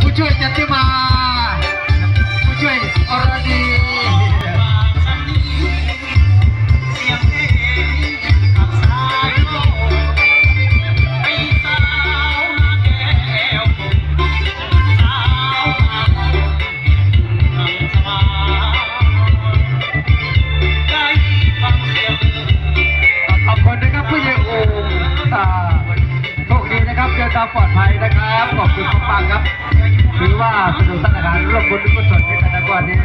ผู้ช่วยจันทิมา ผู้ช่วยอรดี ด้ามปลอดภัยนะครับ ขอบคุณทุกฟังครับถือว่าสนุกสนานร่วมบุญร่วมกุศกันแต่ละวันนี้